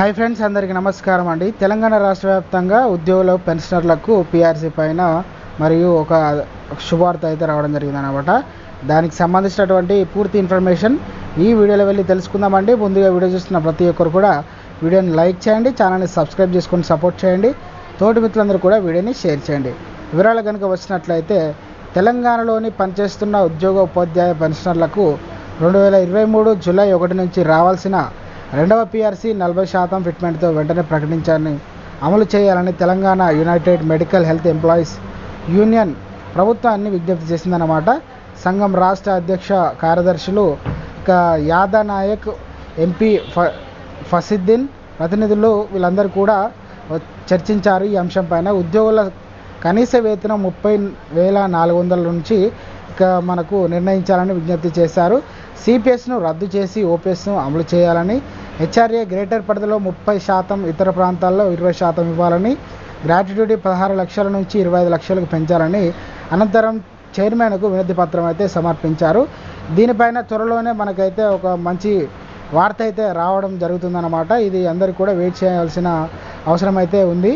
Hi friends అందరికీ నమస్కారం అండి. తెలంగాణ రాష్ట్ర వ్యాప్తంగా ఉద్యోగుల పెన్షనర్లకు పిఆర్సీ పైన మరియు ఒక శుభార్త అయితే రావడం జరిగింది అనమాట దానికి సంబంధించినటువంటి పూర్తి ఇన్ఫర్మేషన్ ఈ వీడియోలో వెళ్ళి తెలుసుకుందామండి. ముందుగా వీడియో చూస్తున్న ప్రతి ఒక్కరు కూడా వీడియోని లైక్ చేయండి ఛానల్ని సబ్స్క్రైబ్ చేసుకొని సపోర్ట్ చేయండి తోటి మిత్రులందరూ కూడా వీడియోని షేర్ చేయండి. వివరాలు కనుక వచ్చినట్లయితే తెలంగాణలోని పనిచేస్తున్న ఉద్యోగ ఉపాధ్యాయ పెన్షనర్లకు రెండు వేల ఇరవై మూడు జూలై ఒకటి నుంచి రావాల్సిన రెండవ పిఆర్సీ నలభై శాతం ఫిట్మెంట్తో వెంటనే ప్రకటించాలని అమలు చేయాలని Telangana united medical health employees union ప్రభుత్వాన్ని విజ్ఞప్తి చేసిందన్నమాట. సంఘం రాష్ట్ర అధ్యక్ష కార్యదర్శులు యాదానాయక్ ఎంపీ ఫ ఫసిద్దీన్ ప్రతినిధులు వీళ్ళందరూ కూడా చర్చించారు ఈ అంశం పైన ఉద్యోగుల కనీస వేతనం ముప్పై వేల నాలుగు వందల నుంచి మనకు నిర్ణయించాలని విజ్ఞప్తి చేశారు. సిపిఎస్ను రద్దు చేసి ఓపీఎస్ను అమలు చేయాలని హెచ్ఆర్ఏ గ్రేటర్ పరిధిలో ముప్పై శాతం ఇతర ప్రాంతాల్లో ఇరవై శాతం ఇవ్వాలని గ్రాట్యుటీ పదహారు లక్షల నుంచి ఇరవై ఐదు లక్షలకు పెంచాలని అనంతరం చైర్మన్కు వినతి పత్రం అయితే సమర్పించారు. దీనిపైన త్వరలోనే మనకైతే ఒక మంచి వార్త అయితే రావడం జరుగుతుందన్నమాట. ఇది అందరికీ కూడా వెయిట్ చేయాల్సిన అవసరం అయితే ఉంది.